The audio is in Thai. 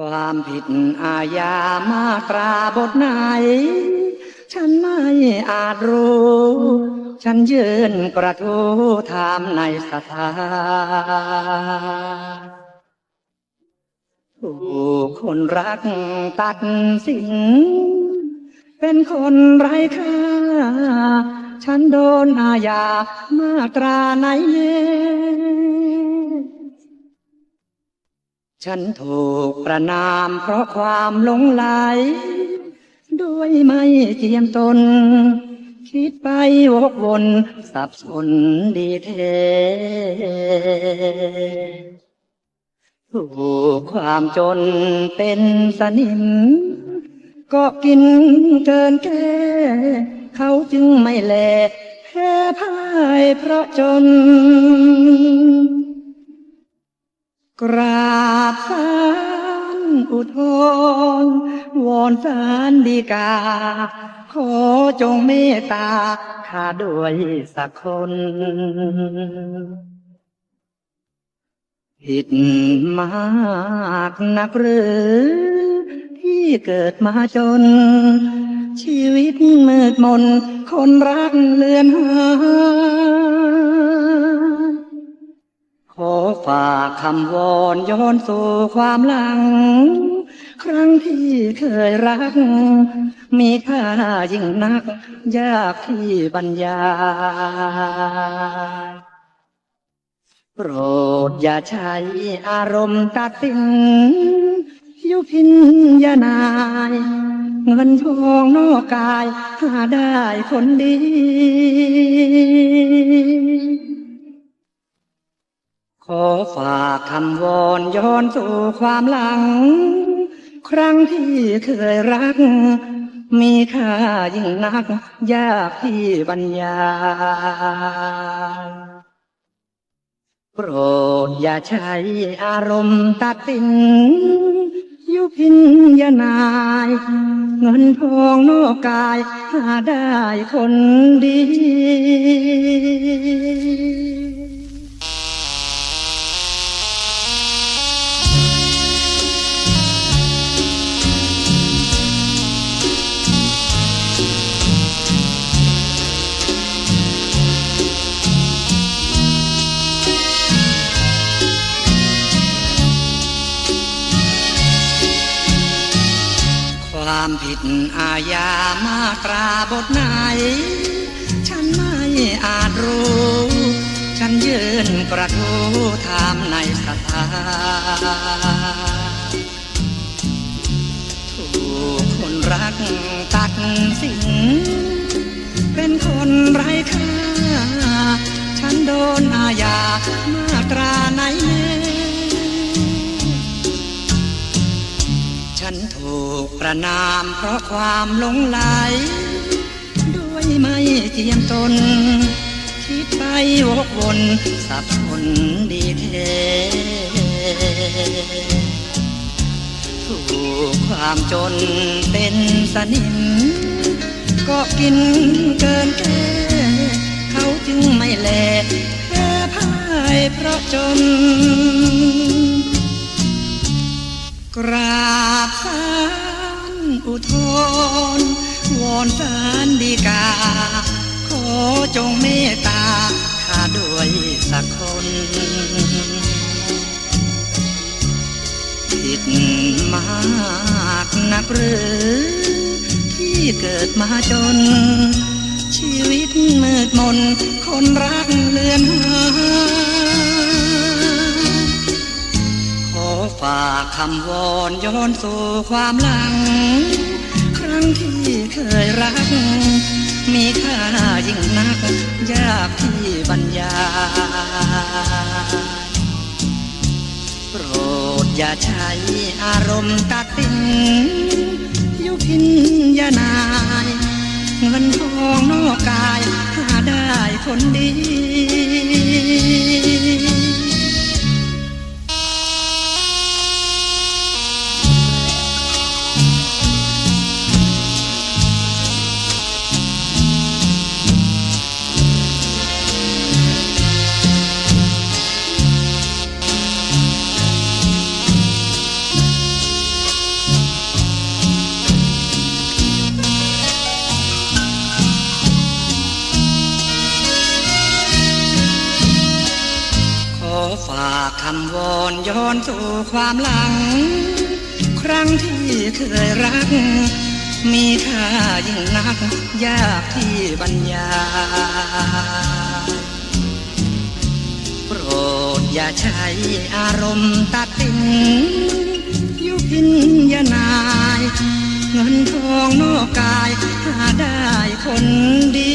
ความผิดอาญามาตราบทไหน ฉันไม่อาจรู้ ฉันยืนกระทู้ถามในสถาถูกคนรักตัดสิน เป็นคนไร้ค่า ฉันโดนอาญามาตราไหนเน่ ฉันถูกประนามเพราะความหลงไหลด้วยไม่เจียมตน คิดไปวกวนสับสนดีเทถูกความจนเป็นสนิม ก็กินเกินแก่เขาจึงไม่แลแพ้พ่ายเพราะจน กราบศาลอุทธรวอนศาลดีกา ขอจงเมตตาข้าด้วยสักคนผิดมากนักหรือ ที่เกิดมาจน ชีวิตมืดมน คนรักเลือนหา ฝากคำวอนย้อนสู่ความหลัง ครั้งที่เคยรัก มีค่ายิ่งนัก ยากที่บรรยายโปรดอย่าใช้อารมณ์ตัดสินยุพินยานาย เงินทองนอกกาย หาได้คนดี ขอฝากคำวอนย้อนสู่ความหลัง ครั้งที่เคยรัก มีค่ายิ่งนัก ยากที่บรรยายโปรดอย่าใช้อารมณ์ตัดสิน ยุพินยานาย เงินทองนอกกาย หาได้คนดี ความผิดอาญามาตราบทไหน ฉันไม่อาจรู้ ฉันยืนกระทู้ถามในสภาถูกคนรักตัดสินเป็นคนไร้ค่า ฉันโดนอาญามาตรา ฉันถูกประนามเพราะความหลงไหล ด้วยไม่เจียมตน คิดไปวกวนสับสนดีเทถูกความจนเป็นสนิม ก็กินเกินแก่เขาจึงไม่แลแพ้พ่ายเพราะจน อุทธรณ์วอนศาลดีกา ขอจงเมตตาข้าด้วยสักคนผิดมากนักหรือที่เกิดมาจน ชีวิตมืดมน คนรักเลือนหายขอฝากคำวอนย้อนสู่ความหลัง รั้งที่เคยรัก มีค่ายิ่งนัก ยากที่บรรยายโปรดอย่าใช้อารมณ์ตัดสินยุพินยานาย เงินทองนอกกายหาได้คนดี ฝากคำวอนย้อนสู่ความหลัง ครั้งที่เคยรัก มีค่ายิ่งนัก ยากที่บรรยายโปรดอย่าใช้อารมณ์ตัดสินยุพินยานาย เงินทองนอกกาย หาได้คนดี